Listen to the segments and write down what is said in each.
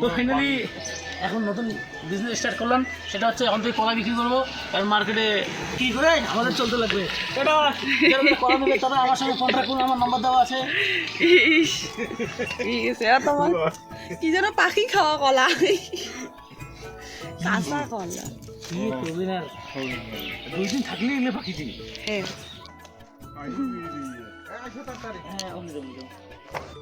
তো ফাইনালি এখন নতুন বিজনেস স্টার্ট করলাম। সেটা হচ্ছে এখন থেকে কলা বিক্রি করব। কারণ মার্কেটে কি করে? আমাদের চলতে লাগবে। এটা কলা নেবে তারা আমার সঙ্গে কন্ট্যাক্ট করুন আমার নাম্বার দেওয়া আছে। ঠিক আছে আর তোমার কি যেন পাখি খাওয়া কলা। কাঁচা কলা। কি করবি না দুই দিন থাকলেই এলে পাখি দিন হ্যাঁ। হ্যাঁ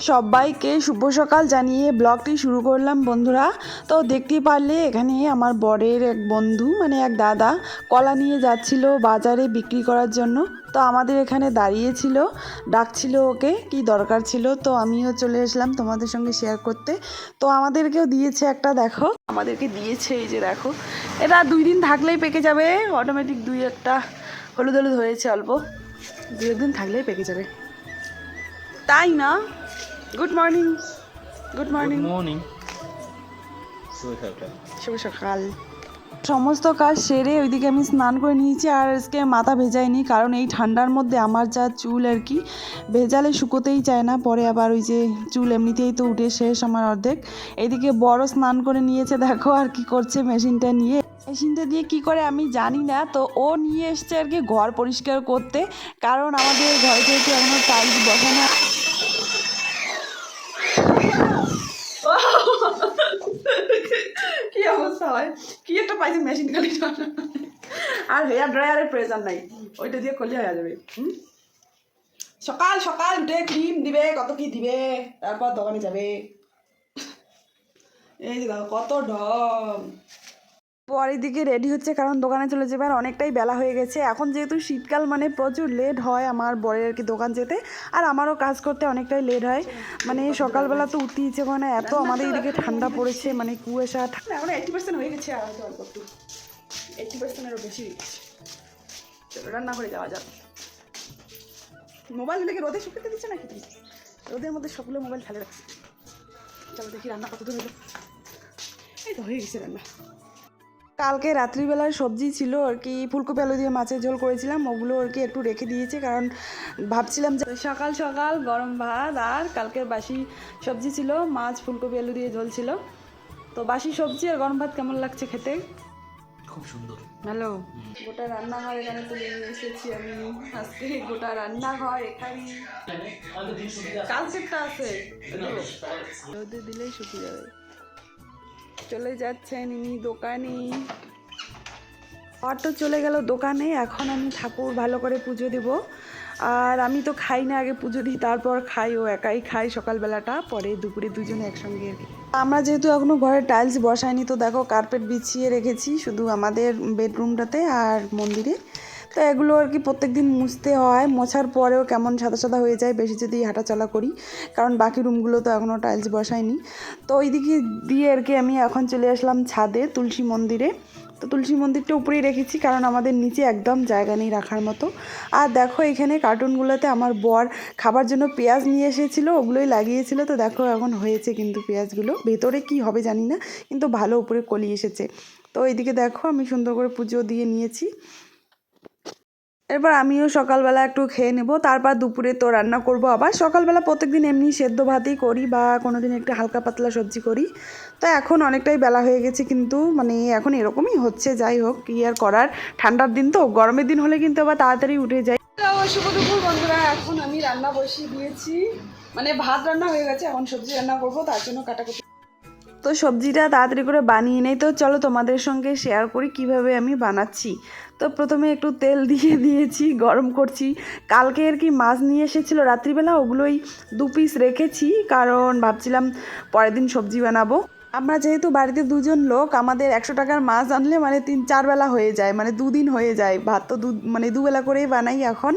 সবাইকে শুভ সকাল জানিয়ে ব্লগটি শুরু করলাম, বন্ধুরা। তো দেখতে পারলে এখানে আমার বরের এক বন্ধু মানে এক দাদা, কলা নিয়ে যাচ্ছিল বাজারে বিক্রি করার জন্য। তো আমাদের এখানে দাঁড়িয়েছিল, ডাকছিল ওকে, কি দরকার ছিল। তো আমিও চলে আসলাম তোমাদের সঙ্গে শেয়ার করতে। তো আমাদেরকেও দিয়েছে একটা, দেখো। আমাদেরকে দিয়েছে এই যে, দেখো। এটা দুই দিন থাকলেই পেকে যাবে অটোমেটিক দুই একটা হলুদ হলুদ হয়েছে অল্প। দুই একদিন থাকলেই পেকে যাবে। তাই না? Good morning good morning morning শুভ সকাল সমস্ত কাজ সেরে ওইদিকে আমি স্নান করে নিয়েছি আর আজকে মাথা ভেজাইনি কারণ এই ঠান্ডার মধ্যে আমার যা চুল আর কি ভেজালে শুকোতেই চায় না। পরে আবার ওই যে চুল এমনিতেই তো উঠে শেষ আমার অর্ধেক। এদিকে বড় স্নান করে নিয়েছে দেখো আর কি করছে মেশিনটা নিয়ে। মেশিনটা দিয়ে কি করে আমি জানি না তো ও নিয়ে এসছে আর কি ঘর পরিষ্কার করতে কারণ আমাদের ঘরে যেহেতু এখনও টাইলস বসানো কি অবস্থা হয়, কি একটা পাইছে মেশিন খালি আর হেয়ার ড্রায়ারের প্রয়োজন নাই, ওইটা দিয়ে করলে হয়ে যাবে, হুম? সকাল সকাল উঠে ক্রিম দিবে, কত কি দিবে, তারপর দোকানে যাবে। এই কত ঢং পরের দিকে রেডি হচ্ছে কারণ দোকানে চলে যাবে আর অনেকটাই বেলা হয়ে গেছে। এখন যেহেতু শীতকাল মানে প্রচুর লেট হয় আমার বরের আর কি দোকান যেতে। আর আমারও কাজ করতে অনেকটাই লেট হয়। মানে সকালবেলা তো উঠতে ইচ্ছে করে না, এত আমাদের এদিকে ঠান্ডা পড়েছে মানে কুয়াশা এখন এইটি পার্সেন্ট হয়ে গেছে, আর গেছে। রান্না করে যাওয়া যাক। মোবাইল লেগে রোদে দিচ্ছে নাকি রোদের মধ্যে সবগুলো মোবাইল ফেলে রাখছে। চলো দেখি রান্না কত দূর হলো। এই তো হয়ে গেছে রান্না। কালকে রাত্রিবেলার সবজি ছিল আর কি ফুলকপি আলু দিয়ে মাছের ঝোল করেছিলাম ওগুলো আর কি একটু রেখে দিয়েছে কারণ ভাবছিলাম যে সকাল সকাল গরম ভাত আর কালকের বাসি সবজি ছিল মাছ ফুলকপি আলু দিয়ে ঝোল ছিল। তো বাসি সবজি আর গরম ভাত কেমন লাগছে খেতে? খুব সুন্দর। হ্যালো। গোটা রান্নাঘর এখানে তুলে নিয়ে এসেছি আমি। আজকে গোটা রান্নাঘর এখানে কালকেরটা আছে। রোদে দিলেই শুকিয়ে যাবে। চলে যাচ্ছেন ইনি দোকানে। অটো চলে গেল দোকানে, এখন আমি ঠাকুর ভালো করে পুজো দেব। আর আমি তো খাই না, আগে পুজো দিই, তারপর খাই, ও একাই খাই সকালবেলাটা, পরে দুপুরে দুজনে একসঙ্গে আমরা যেহেতু এখনও ঘরে টাইলস বসাইনি, তো দেখো কার্পেট বিছিয়ে রেখেছি, শুধু আমাদের বেডরুমটাতে আর মন্দিরে। তো এগুলো আর কি প্রত্যেক দিন মুছতে হয়। মোছার পরেও কেমন সাদা সাদা হয়ে যায়, বেশি যদি হাঁটাচলা করি। কারণ বাকি রুমগুলো তো এখনও টাইলস বসাইনি তো ওইদিকে দিয়ে আর কি আমি এখন চলে আসলাম ছাদে, তুলসী মন্দিরে। তো তুলসী মন্দিরটা উপরেই রেখেছি, কারণ আমাদের নিচে একদম জায়গা নেই রাখার মতো। আর দেখো এখানে কার্টুনগুলোতে আমার বর খাবার জন্য পেঁয়াজ নিয়ে এসেছিল, ওগুলোই লাগিয়েছিল। তো দেখো এখন হয়েছে কিন্তু পেঁয়াজগুলো। ভেতরে কি হবে জানি না, কিন্তু ভালো উপরে কলি এসেছে। তো এইদিকে দেখো আমি সুন্দর করে পুজো দিয়ে নিয়েছি। এরপর আমিও সকালবেলা একটু খেয়ে নেব, তারপর দুপুরে তো রান্না করব আবার। সকালবেলা প্রত্যেকদিন এমনি সেদ্ধ ভাতই করি বা কোনো দিন একটু হালকা পাতলা সবজি করি। তো এখন অনেকটাই বেলা হয়ে গেছে কিন্তু মানে এখন এরকমই হচ্ছে, যাই হোক, কি আর করার। ঠান্ডার দিন তো, গরমের দিন হলে কিন্তু আবার তাড়াতাড়ি উঠে যায়। শুভ দুপুর বন্ধুরা, এখন আমি রান্না বসিয়ে দিয়েছি। মানে ভাত রান্না হয়ে গেছে, এখন সবজি রান্না করব, তার জন্য কাটাকুটি তো সবজিটা তাড়াতাড়ি করে বানিয়ে নেই, তো চলো তোমাদের সঙ্গে শেয়ার করি কীভাবে আমি বানাচ্ছি। তো প্রথমে একটু তেল দিয়ে দিয়েছি, গরম করছি। কালকে আর কি মাছ নিয়ে এসেছিল রাত্রিবেলা, ওগুলোই দু পিস রেখেছি, কারণ ভাবছিলাম পরের দিন সবজি বানাবো। আমরা যেহেতু বাড়িতে দুজন লোক, আমাদের একশো টাকার মাছ আনলে মানে তিন চার বেলা হয়ে যায় মানে দুদিন হয়ে যায়। ভাত তো দু মানে দুবেলা করেই বানাই এখন।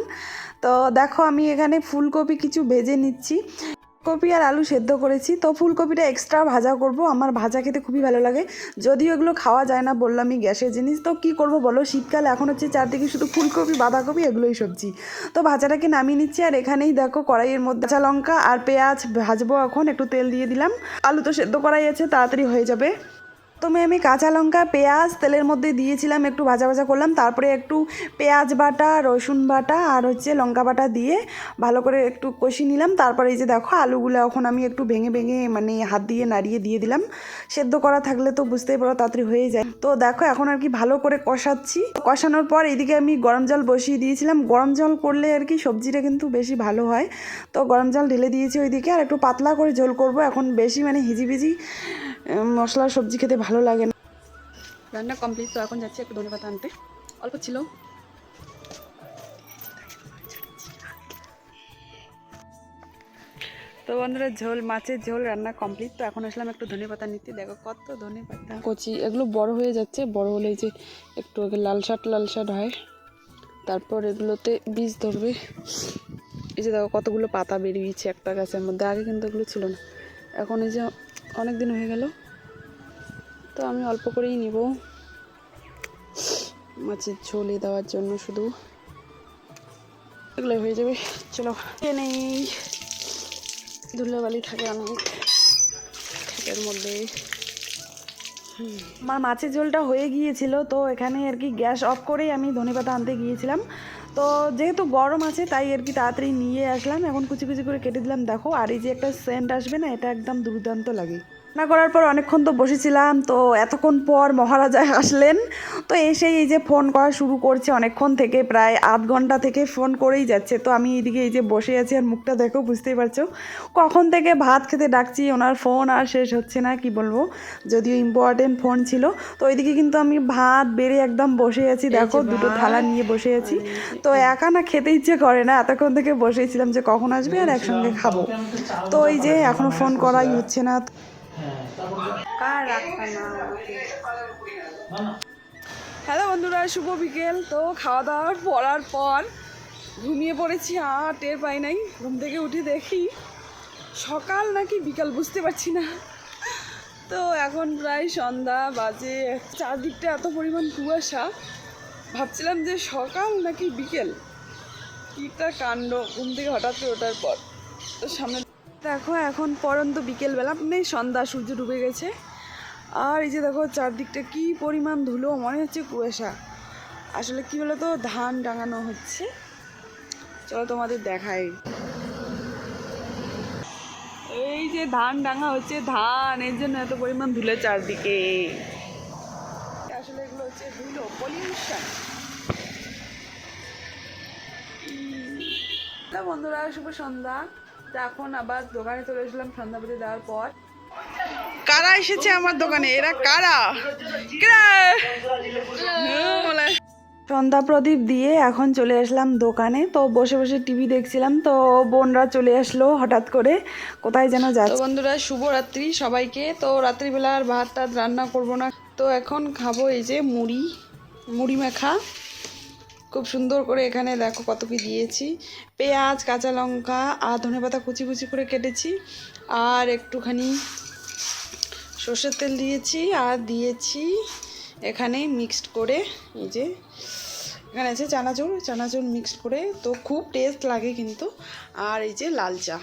তো দেখো আমি এখানে ফুলকপি কিছু ভেজে নিচ্ছি। কপি আর আলু সেদ্ধ করেছি। তো ফুলকপিটা এক্সট্রা ভাজা করব। আমার ভাজা খেতে খুবই ভালো লাগে। যদিও এগুলো খাওয়া যায় না বললাম আমি গ্যাসের জিনিস। তো কি করব বলো? শীতকালে, এখন হচ্ছে চারদিকে শুধু ফুলকপি, বাঁধাকপি, এগুলোই সবজি। তো ভাজাটাকে নামিয়ে নিচ্ছি। আর এখানেই দেখো কড়াইয়ের মধ্যে কাঁচা লঙ্কা আর পেঁয়াজ ভাজবো এখন। একটু তেল দিয়ে দিলাম। আলু তো সেদ্ধ করাই আছে, তাড়াতাড়ি হয়ে যাবে। প্রথমে আমি কাঁচা লঙ্কা, পেঁয়াজ, তেলের মধ্যে দিয়েছিলাম, একটু ভাজা ভাজা করলাম। তারপরে একটু পেঁয়াজ বাটা, রসুন বাটা আর হচ্ছে লঙ্কা বাটা দিয়ে ভালো করে একটু কষি নিলাম। তারপরে এই যে দেখো আলুগুলো এখন আমি একটু ভেঙে ভেঙে মানে হাত দিয়ে নাড়িয়ে দিয়ে দিলাম। সেদ্ধ করা থাকলে তো বুঝতেই পারো তাড়াতাড়ি হয়ে যায়। তো দেখো এখন আর কি ভালো করে কষাচ্ছি। কষানোর পর এদিকে আমি গরম জল বসিয়ে দিয়েছিলাম। গরম জল করলে আর কি সবজিটা কিন্তু বেশি ভালো হয়। তো গরম জল ঢেলে দিয়েছি ওইদিকে আর একটু পাতলা করে ঝোল করব। এখন বেশি মানে হিজিবিজি উম, মশলার সবজি খেতে ভালো লাগে না। রান্না কমপ্লিট তো এখন যাচ্ছি একটু ধনেপাতা আনতে। অল্প ছিল। তো বন্ধুরা ঝোল মাছের ঝোল রান্না কমপ্লিট তো এখন আসলাম একটু ধনেপাতা নিতে। দেখো কত ধনেপাতা। কচি এগুলো বড় হয়ে যাচ্ছে। বড় হলে এই যে একটু আগে লাল শাট লাল শাট হয়। তারপর এগুলোতে বীজ ধরবে। এই যে দেখো কতগুলো পাতা বেরিয়েছে একটা গাছের মধ্যে। আগে কিন্তু এগুলো ছিল না। এখন এই যে অনেক দিন হয়ে গেল। তো আমি অল্প করেই নিব। মাছের ঝোলে দেওয়ার জন্য শুধু। এগুলো হয়ে যাবে। চলো নেই। ধুলোবালি থাকে অনেক। ক্ষেতের মধ্যে। আমার মাছের ঝোলটা হয়ে গিয়েছিল, তো এখানে আর কি গ্যাস অফ করেই আমি ধনেপাতা আনতে গিয়েছিলাম। তো যেহেতু গরম আছে, তাই আর কি তাড়াতাড়ি নিয়ে আসলাম। এখন কুচি কুচি করে কেটে দিলাম। দেখো, আর এই যে একটা সেন্ট আসবে না, এটা একদম দুর্দান্ত লাগে। রান্না করার পর অনেকক্ষণ তো বসেছিলাম তো এতক্ষণ পর মহারাজা আসলেন। তো এসেই এই যে ফোন করা শুরু করছে অনেকক্ষণ থেকে প্রায় আধ ঘণ্টা থেকে ফোন করেই যাচ্ছে। তো আমি এইদিকে এই যে বসে আছি আর মুখটা দেখো বুঝতেই পারছ? কখন থেকে ভাত খেতে ডাকছি ওনার ফোন আর শেষ হচ্ছে না কি বলব? যদিও ইম্পর্টেন্ট ফোন ছিল। তো ওইদিকে কিন্তু আমি ভাত বেড়ে একদম বসে আছি। দেখো দুটো থালা নিয়ে বসে আছি। তো একা না খেতে ইচ্ছে করে না এতক্ষণ থেকে বসেছিলাম যে কখন আসবে আর একসঙ্গে খাব। তো এই যে এখনও ফোন করাই হচ্ছে না। না হ্যালো বন্ধুরা শুভ বিকেল। তো খাওয়া দাওয়ার পড়ার পর ঘুমিয়ে পড়েছি আর টের পাই নাই। ঘুম থেকে উঠে দেখি সকাল নাকি বিকাল বুঝতে পারছি না। তো এখন প্রায় সন্ধ্যা বাজে চারদিকটা এত পরিমাণ কুয়াশা। ভাবছিলাম যে সকাল নাকি বিকেল? কী একটা কাণ্ড ঘুম থেকে হঠাৎ করে ওঠার পর। তো সামনে দেখো এখন পরন্ত বিকেলবেলা মানে সন্ধ্যা সূর্য ডুবে গেছে। আর এই যে দেখো চারদিকটা কি পরিমাণ ধুলো, মনে হচ্ছে কুয়াশা। আসলে কি বলতো, ধান টাঙানো হচ্ছে। চলো তোমাদের দেখাই। এই যে ধান ডাঙা হচ্ছে, ধান, এর জন্য এত পরিমাণ ধুলে চারদিকে। আসলে এগুলো হচ্ছে ধুলো পলিউশন বন্ধুরা, শুভ সন্ধ্যা। এখন আবার দোকানে চলে এসলাম সন্ধ্যাবাতি দেওয়ার পর। কারা এসেছে আমার দোকানে? এরা কারা? সন্ধ্যা প্রদীপ দিয়ে এখন চলে আসলাম দোকানে। তো বসে বসে টিভি দেখছিলাম তো বোনরা চলে আসলো হঠাৎ করে। কোথায় যেন যাচ্ছে। বন্ধুরা শুভরাত্রি সবাইকে। তো রাত্রিবেলা আর ভাত টাত রান্না করব না। তো এখন খাব এই যে মুড়ি মুড়ি মাখা। খুব সুন্দর করে এখানে দেখো কত কি দিয়েছি। পেঁয়াজ কাঁচা লঙ্কা আর ধনেপাতা কুচি কুচি করে কেটেছি। আর একটুখানি সর্ষের তেল দিয়েছি আর দিয়েছি এখানে মিক্সড করে এই যে এখানে আছে চানাচুর চানাচুর মিক্সড করে, তো খুব টেস্ট লাগে কিন্তু। আর এই যে লাল চা।